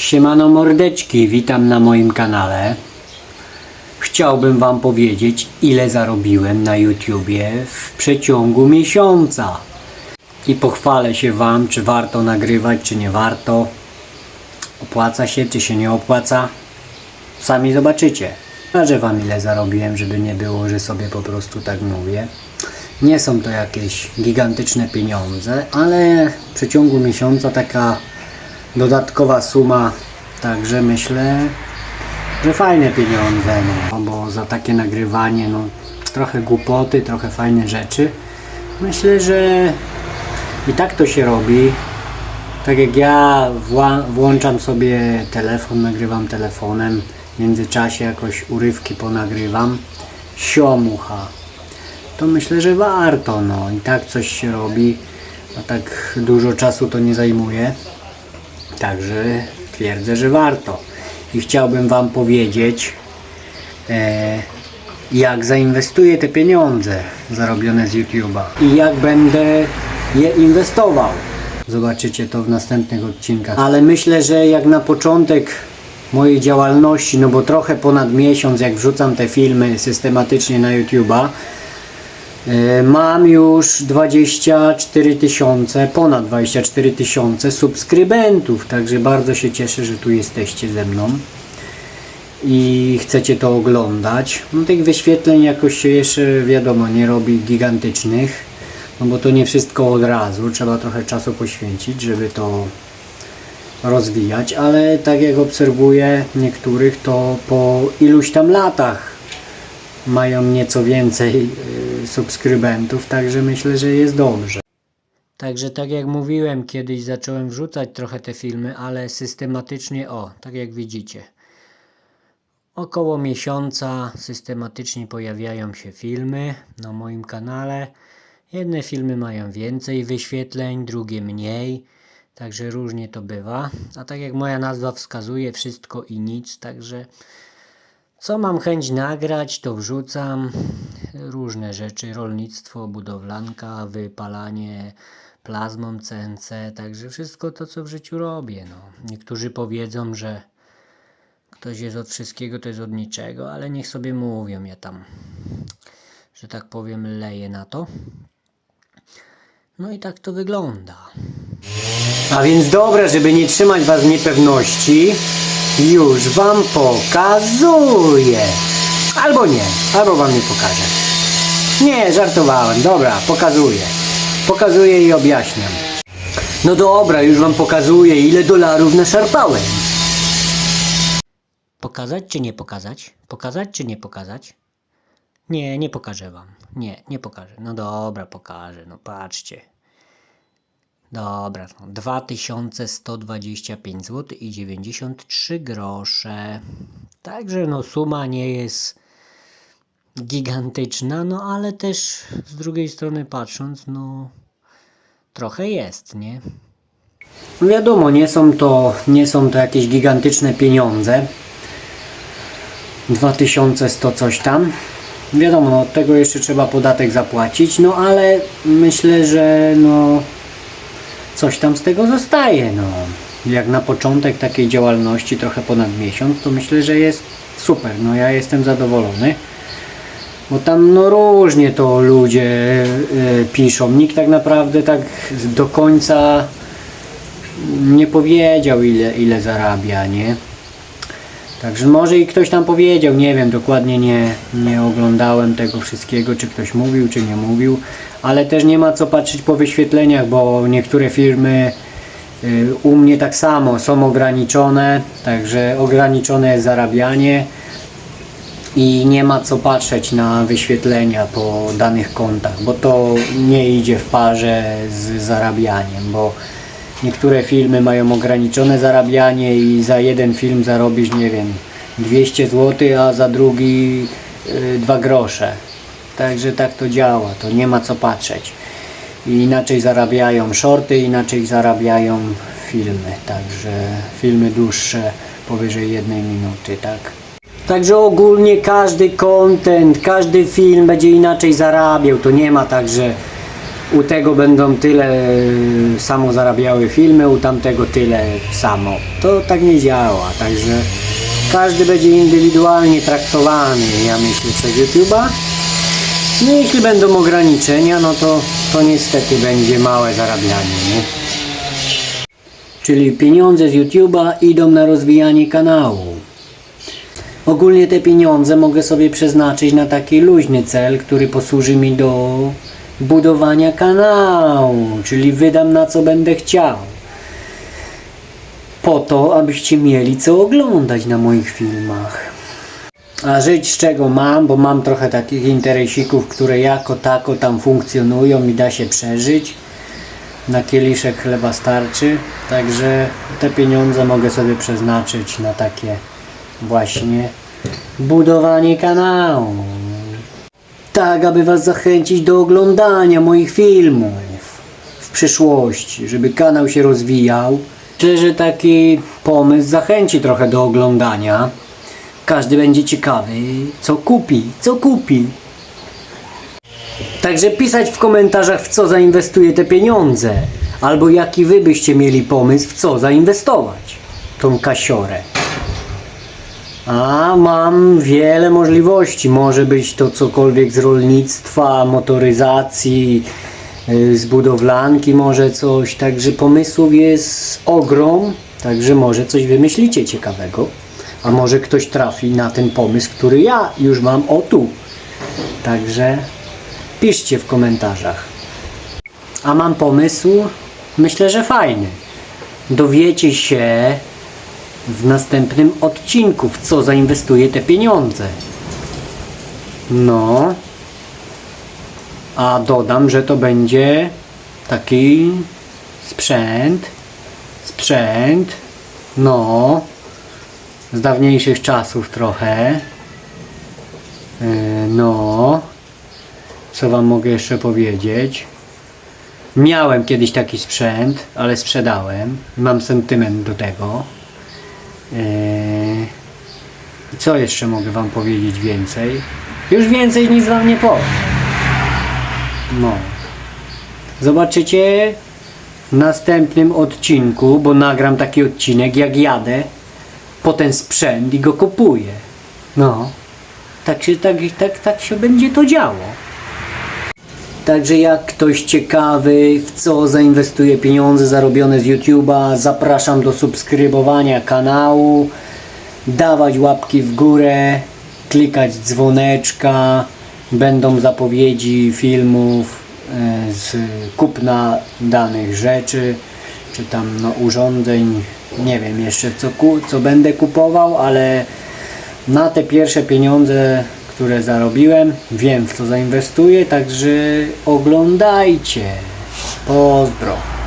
Siemano mordeczki, witam na moim kanale. Chciałbym Wam powiedzieć, ile zarobiłem na YouTubie w przeciągu miesiąca. I pochwalę się Wam, czy warto nagrywać, czy nie warto. Opłaca się, czy się nie opłaca. Sami zobaczycie. Pokażę Wam, ile zarobiłem, żeby nie było, że sobie po prostu tak mówię. Nie są to jakieś gigantyczne pieniądze, ale w przeciągu miesiąca taka dodatkowa suma, także myślę, że fajne pieniądze, no, bo za takie nagrywanie, no trochę głupoty, trochę fajne rzeczy. Myślę, że i tak to się robi. Tak jak ja włączam sobie telefon, nagrywam telefonem, w międzyczasie jakoś urywki ponagrywam, siomucha. To myślę, że warto, no i tak coś się robi, a tak dużo czasu to nie zajmuje. Także twierdzę, że warto. I chciałbym Wam powiedzieć, e, jak zainwestuję te pieniądze zarobione z YouTube'a i jak będę je inwestował. Zobaczycie to w następnych odcinkach. Ale myślę, że jak na początek mojej działalności, no bo trochę ponad miesiąc, jak wrzucam te filmy systematycznie na YouTube'a, Mam już 24 tysiące, ponad 24 tysiące subskrybentów, także bardzo się cieszę, że tu jesteście ze mną i chcecie to oglądać. No tych wyświetleń jakoś się jeszcze wiadomo nie robi gigantycznych, no bo to nie wszystko od razu, trzeba trochę czasu poświęcić, żeby to rozwijać, ale tak jak obserwuję niektórych, to po iluś tam latach mają nieco więcej y, subskrybentów, także myślę, że jest dobrze. Także tak jak mówiłem, kiedyś zacząłem wrzucać trochę te filmy, ale systematycznie, o, tak jak widzicie. Około miesiąca systematycznie pojawiają się filmy na moim kanale. Jedne filmy mają więcej wyświetleń, drugie mniej. Także różnie to bywa. A tak jak moja nazwa wskazuje, wszystko i nic, także co mam chęć nagrać, to wrzucam różne rzeczy, rolnictwo, budowlanka, wypalanie plazmą CNC, także wszystko to, co w życiu robię. No. Niektórzy powiedzą, że ktoś jest od wszystkiego, to jest od niczego, ale niech sobie mówią, ja tam, że tak powiem, leję na to. No i tak to wygląda. A więc dobra, żeby nie trzymać Was w niepewności, już Wam pokazuję. Albo nie, albo Wam nie pokażę. Nie, żartowałem, dobra, pokazuję. Pokazuję i objaśniam. No dobra, już Wam pokazuję, ile dolarów naszarpałem. Pokazać czy nie pokazać? Pokazać czy nie pokazać? Nie, nie pokażę Wam. Nie, nie pokażę. No dobra, pokażę, no patrzcie. Dobra, no 2125 zł i 93 grosze. Także no suma nie jest gigantyczna, no ale też z drugiej strony patrząc, no trochę jest, nie? No wiadomo, nie są to, nie są to jakieś gigantyczne pieniądze. 2100 coś tam. Wiadomo, no, od tego jeszcze trzeba podatek zapłacić, no ale myślę, że no coś tam z tego zostaje. No. Jak na początek takiej działalności, trochę ponad miesiąc, to myślę, że jest super. No ja jestem zadowolony. Bo tam no różnie to ludzie y, piszą. Nikt tak naprawdę tak do końca nie powiedział ile, ile zarabia, nie? Także może i ktoś tam powiedział, nie wiem, dokładnie nie, nie oglądałem tego wszystkiego, czy ktoś mówił, czy nie mówił, ale też nie ma co patrzeć po wyświetleniach, bo niektóre firmy y, u mnie tak samo są ograniczone, także ograniczone jest zarabianie i nie ma co patrzeć na wyświetlenia po danych kontach, bo to nie idzie w parze z zarabianiem, bo niektóre filmy mają ograniczone zarabianie i za jeden film zarobisz, nie wiem, 200 zł, a za drugi 2 grosze. Także tak to działa, to nie ma co patrzeć. I inaczej zarabiają shorty, inaczej zarabiają filmy, także filmy dłuższe powyżej jednej minuty, tak. Także ogólnie każdy content, każdy film będzie inaczej zarabiał. To nie ma tak, że u tego będą tyle samo zarabiały filmy, u tamtego tyle samo. To tak nie działa, także każdy będzie indywidualnie traktowany, ja myślę, przez YouTube'a. No jeśli będą ograniczenia, no to, to niestety będzie małe zarabianie, nie? Czyli pieniądze z YouTube'a idą na rozwijanie kanału. Ogólnie te pieniądze mogę sobie przeznaczyć na taki luźny cel, który posłuży mi do budowania kanału, czyli wydam na co będę chciał. Po to, abyście mieli co oglądać na moich filmach. A żyć z czego mam, bo mam trochę takich interesików, które jako tako tam funkcjonują i da się przeżyć. Na kieliszek chleba starczy, także te pieniądze mogę sobie przeznaczyć na takie właśnie budowanie kanału. Tak, aby Was zachęcić do oglądania moich filmów w przyszłości, żeby kanał się rozwijał. Myślę, że taki pomysł zachęci trochę do oglądania. Każdy będzie ciekawy, co kupi, co kupi. Także pisać w komentarzach, w co zainwestuję te pieniądze, albo jaki Wy byście mieli pomysł, w co zainwestować tą kasiorę. A mam wiele możliwości. Może być to cokolwiek z rolnictwa, motoryzacji, y, z budowlanki, może coś. Także pomysłów jest ogrom. Także może coś wymyślicie ciekawego. A może ktoś trafi na ten pomysł, który ja już mam o tu. Także piszcie w komentarzach. A mam pomysł? Myślę, że fajny. Dowiecie się w następnym odcinku, w co zainwestuję te pieniądze. No. A dodam, że to będzie taki sprzęt. Sprzęt. No. Z dawniejszych czasów trochę. Yy, No. Co wam mogę jeszcze powiedzieć? Miałem kiedyś taki sprzęt, ale sprzedałem. Mam sentyment do tego. Eee, Co jeszcze mogę Wam powiedzieć więcej? Już więcej nic Wam nie powiem. No. Zobaczycie w następnym odcinku, bo nagram taki odcinek jak jadę po ten sprzęt i go kupuję. No. Tak się, tak, tak, tak się będzie to działo. Także jak ktoś ciekawy, w co zainwestuje pieniądze zarobione z YouTube'a, zapraszam do subskrybowania kanału, dawać łapki w górę, klikać dzwoneczka, będą zapowiedzi filmów e, z kupna danych rzeczy, czy tam no, urządzeń, nie wiem jeszcze co, co będę kupował, ale na te pierwsze pieniądze, które zarobiłem, wiem w co zainwestuję, także oglądajcie. Pozdro.